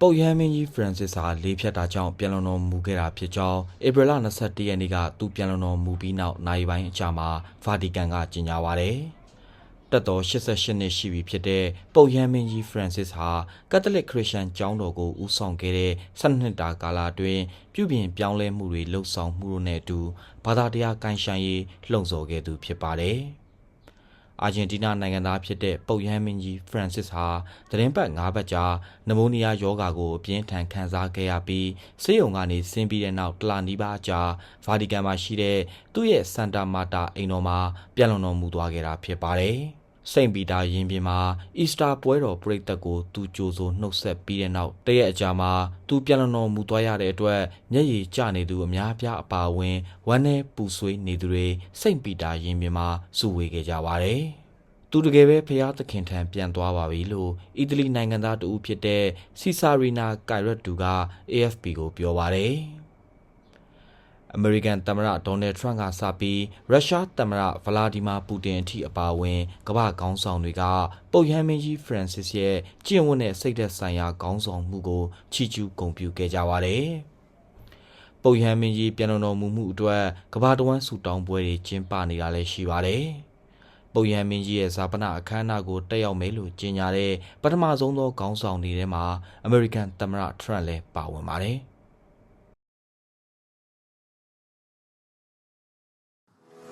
ပုတ်ရဟန်းမင်းကြီးဖရန်စစ်ဟာလေးဖြတ်တာကြောင့်ပြန်လုံတော်မူခဲ့တာဖြစ်ကြောင်းဧပြီလ22ရက်နေ့ကသူပြန်လုံတော်မူပြီးနောက်နိုင်ပိုင်းအကြာမှာဗာတီကန်ကကြေညာပါတယ်။တက်တော်88နှစ်ရှိပြီဖြစ်တဲ့ပုတ်ရဟန်းမင်းကြီးဖရန်စစ်ဟာကက်သလစ်ခရစ်ယာန်ကျောင်းတော်ကိုဦးဆောင်ခဲ့တဲ့12နှစ်တာကာလအတွင်းပြုပြင်ပြောင်းလဲမှုတွေလှုပ်ဆောင်မှုတို့နဲ့အတူဘာသာတရားကိုင်းဆိုင်ရေးလှုံ့ဆော်ခဲ့သူဖြစ်ပါတယ်။ အာဂျင်တီးနားနိုင်ငံသားဖြစ်တဲ့ပုပ်ယမ်းမင်းကြီးဖရန်စစ်ဟာသတင်းပတ်၅ပတ်ကြာနမိုနီးယားယောဂါကိုအပြင်းထန်ခံစားခဲ့ရပြီးဆေးရုံကနေဆင်းပြီးတဲ့နောက်တလနီးပါးကြာဗာတီကန်မှာရှိတဲ့သူ့ရဲ့စန်တာမာတာအိမ်တော်မှာပြန်လုံတော်မူသွားခဲ့တာဖြစ်ပါတယ်။ စိန့်ပီတာရင်ပြင်မှာအီစတာပွဲတော်ပြိသက်ကိုသူကြိုဆိုနှုတ်ဆက်ပြီးတဲ့နောက်တရက်အကြာမှာသူပြန်လုံတော်မူသွားရတဲ့အတွက်မျက်ရည်ကျနေသူအများပြားအပါအဝင်ဝမ်းနဲ့ပူဆွေးနေသူတွေစိန့်ပီတာရင်ပြင်မှာစုဝေးခဲ့ကြပါတယ်။သူတကယ်ပဲဖျားသခင်ထံပြန်သွားပါပြီလို့အီတလီနိုင်ငံသားတဦးဖြစ်တဲ့စီဆာရီနာကိုင်ရက်တူက AFP ကိုပြောပါတယ်။ အမေရိကန်သမ္မတဒေါ်နယ်ထရန့်ကစပြီးရုရှားသမ္မတဗလာဒီမာပူတင်အထိအပါအဝင်ကမ္ဘာခေါင်းဆောင်တွေကပုပ်ရဟန်းမင်းကြီးဖရန်စစ်ရဲ့ကျင့်ဝတ်နဲ့စိတ်သက်ဆိုင်ရာခေါင်းဆောင်မှုကိုချီးကျူးဂုဏ်ပြုခဲ့ကြပါတယ်။ပုပ်ရဟန်းမင်းကြီးပြန်တော်တော်မူမှုအတွက်ကမ္ဘာတဝန်းဆူတောင်းပွဲတွေကျင်းပနေတာလည်းရှိပါတယ်။ပုပ်ရဟန်းမင်းကြီးရဲ့ဇာပနအခမ်းအနားကိုတက်ရောက်မယ်လို့ကြေညာတဲ့ပထမဆုံးသောခေါင်းဆောင်တွေထဲမှာအမေရိကန်သမ္မတထရန့်လည်းပါဝင်ပါတယ်။